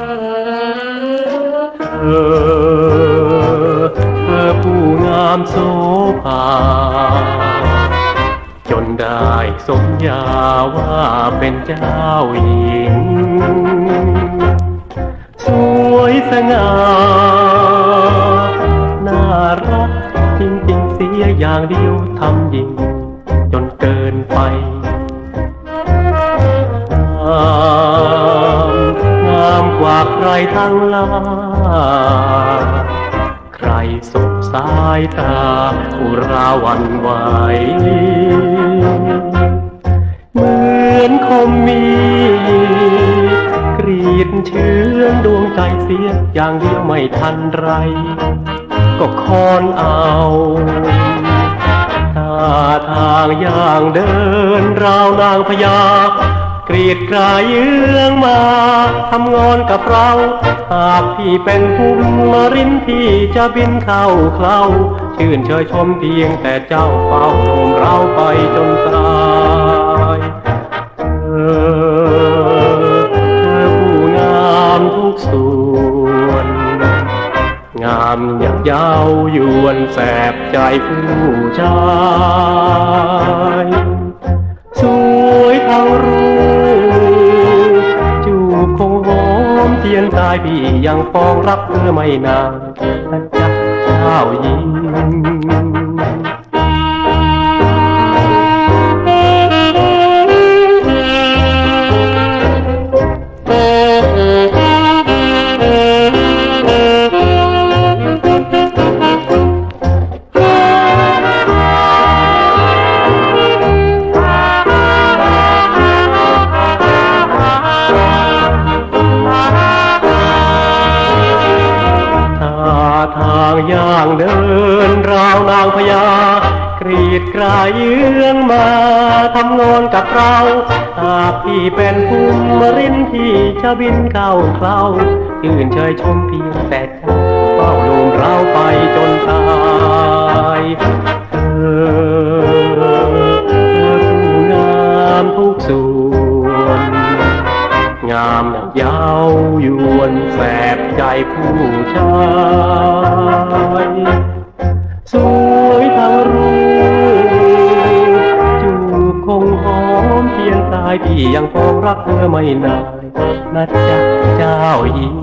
เธอเธอผู้งามโสภา จนได้สมญาว่าเป็นเจ้าหญิง สวยสง่า น่ารักจริงๆเสียอย่างเดียวทำยิ่งจนเกินไป ทั้งหลายใครสบสายตาอุราวันไหว เหมือนคมมีกรีดเชื้อดวงใจเสียอย่างเดียวไม่ทันไร ก็คอนเอาท่าทางอย่างเดินราวนางพญา กรีดกรายเยื้องมาทำงอนกับเรา หากพี่เป็นผู้มารินที่จะบินเข้าเคล้าชื่นเชยชมเพียงแต่เจ้าเฝ้าโนมเราไปจนตายเธอเธอผู้งามทุกส่วน งามอยางยาวยวนแสบใจผู้ชาย ตายพี่ยังปองรับเธอไม่นานนะจ๊ะเจ้าหญิง ย่างเดินราวนางพญากรีดกรายเยื้องมาทำงอนกับเราหากพี่เป็นภูมิรินที่จะบินเข้าเคล้าชื่นเชยชมเพียงแต่เจ้าเฝ้าลูมเราไปจนตายเธอเธอผู้งามทุกส่วนงามยาวยวนแสบใจผู้ชายายพี่ยังคงรักเธอไม่นานนะจ๊ะเจ้าหญิง